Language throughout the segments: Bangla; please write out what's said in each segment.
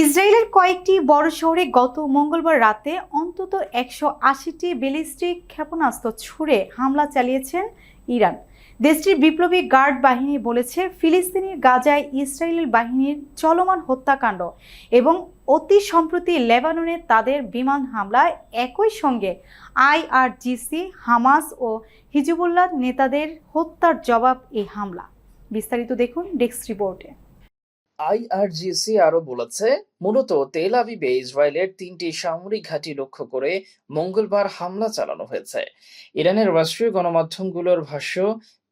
ইসরায়েলের কয়েকটি বড় শহরে গত মঙ্গলবার রাতে অন্তত একশো আশিটি ব্যালিস্টিক ক্ষেপণাস্ত্র ছুড়ে হামলা চালিয়েছেন ইরান। দেশটির বিপ্লবী গার্ড বাহিনী বলেছে ফিলিস্তিনির গাজায় ইসরায়েলের বাহিনীর চলমান হত্যাকাণ্ড এবং অতি সম্প্রতি লেবাননে তাদের বিমান হামলায় একই সঙ্গে আইআরজিসি, হামাস ও হিজবুল্লাহ নেতাদের হত্যার জবাব এই হামলা। বিস্তারিত দেখুন ডেস্ক রিপোর্টে। আইআরজিসি আরও বলেছে, মূলত তেল আবিবে ইসরায়েলের তিনটি সামরিক ঘাঁটি লক্ষ্য করে মঙ্গলবার হামলা চালানো হয়েছে। ইরানের রাষ্ট্রীয় গণমাধ্যমগুলোর ভাষ্য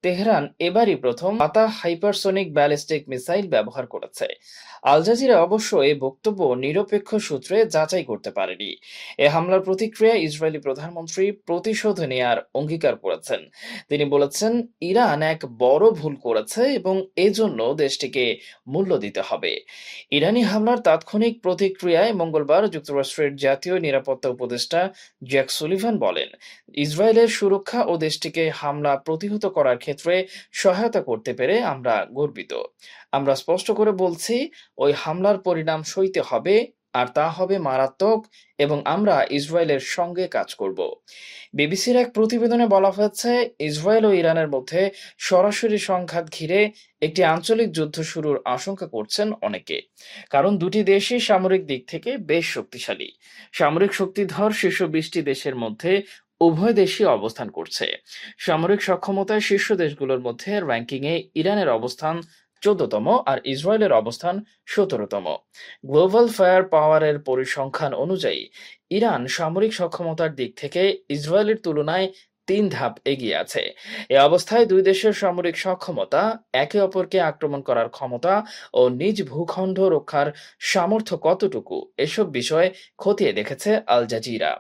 তেহরান এবারই প্রথম পাতা হাইপারসোনিক ব্যালিস্টিক মিসাইল ব্যবহার করেছে। আল জাজিরা অবশ্য এই বক্তব্য নিরপেক্ষ সূত্রে যাচাই করতে পারেনি। এ হামলার প্রতিক্রিয়া ইসরায়েলি প্রধানমন্ত্রী প্রতিশোধ নেয়ার অঙ্গীকার করেছেন। তিনি বলেছেন, ইরান এক বড় ভুল করেছে এবং এজন্য দেশটিকে মূল্য দিতে হবে। ইরানি হামলার তাৎক্ষণিক প্রতিক্রিয়ায় মঙ্গলবার যুক্তরাষ্ট্রের জাতীয় নিরাপত্তা উপদেষ্টা জ্যাক সুলিভান বলেন, ইসরায়েলের সুরক্ষা ও দেশটিকে হামলা প্রতিহত করার ক্ষেত্রে সহায়তা করতে পেরে আমরা গর্বিত। আমরা স্পষ্ট করে বলছি, ওই হামলার পরিণাম সইতে হবে আর তা হবে মারাত্মক এবং আমরা ইসরায়েলের সঙ্গে কাজ করব। বিবিসির এক প্রতিবেদনে বলা হয়েছে, ইসরায়েল ও ইরানের মধ্যে সরাসরি সংঘাত ঘিরে একটি আঞ্চলিক যুদ্ধ শুরুর আশঙ্কা করছেন অনেকে। কারণ দুটি দেশই সামরিক দিক থেকে বেশ শক্তিশালী। সামরিক শক্তিধর শীর্ষ বিশটি দেশের মধ্যে উভয় দেশই অবস্থান করছে। সামরিক সক্ষমতায় শীর্ষ দেশগুলোর মধ্যে র্যাঙ্কিংয়ে ইরানের অবস্থান চোদ্দতম আর ইসরায়েলের অবস্থান সতেরোতম। গ্লোবাল ফায়ার পাওয়ারের পরিসংখ্যান অনুযায়ী, ইরান সামরিক সক্ষমতার দিক থেকে ইসরায়েলের তুলনায় তিন ধাপ এগিয়ে আছে। এ অবস্থায় দুই দেশের সামরিক সক্ষমতা একে অপরকে আক্রমণ করার ক্ষমতা ও নিজ ভূখণ্ড রক্ষার সামর্থ্য কতটুকু এসব বিষয়ে খতিয়ে দেখেছে Al Jazeera.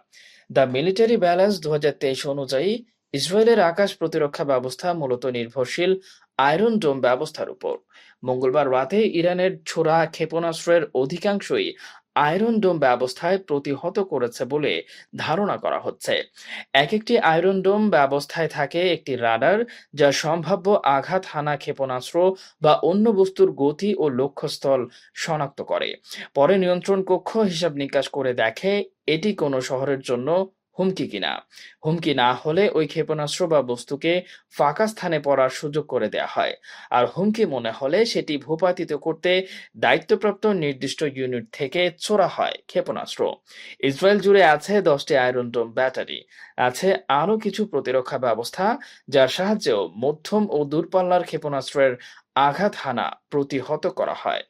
The military balance দু হাজার তেইশ অনুযায়ী ইসরায়েলের আকাশ প্রতিরক্ষা ব্যবস্থা মূলত নির্ভরশীল আয়রন ডোম ব্যবস্থার উপর। মঙ্গলবার রাতে ইরানের ছোড়া ক্ষেপণাস্ত্রের অধিকাংশই আয়রন ডোম ব্যবস্থায় প্রতিহত করেছে বলে ধারণা করা হচ্ছে। এক একটি আয়রন ডোম ব্যবস্থায় থাকে একটি রাডার, যা সম্ভাব্য আঘাত, হানা, ক্ষেপণাস্ত্র বা অন্য বস্তুর গতি ও লক্ষ্যস্থল শনাক্ত করে। পরে নিয়ন্ত্রণ কক্ষ হিসাব নিকাশ করে দেখে এটি কোনো শহরের জন্য হুমকি কিনা? হুমকি না হলে ওই ক্ষেপণাস্ত্র বা বস্তুকে ফাঁকা স্থানে পড়ার সুযোগ করে দেয়া হয়। আর হুমকি মনে হলে সেটি ভূপাতিত করতে দায়িত্বপ্রাপ্ত নির্দিষ্ট ইউনিট থেকে ছোড়া হয় ক্ষেপণাস্ত্র। ইসরায়েল জুড়ে আছে দশটি আয়রন ডোম ব্যাটারি। আছে আরও কিছু প্রতিরক্ষা ব্যবস্থা যার সাহায্যেও মধ্যম ও দূরপাল্লার ক্ষেপণাস্ত্রের আঘাত হানা প্রতিহত করা হয়।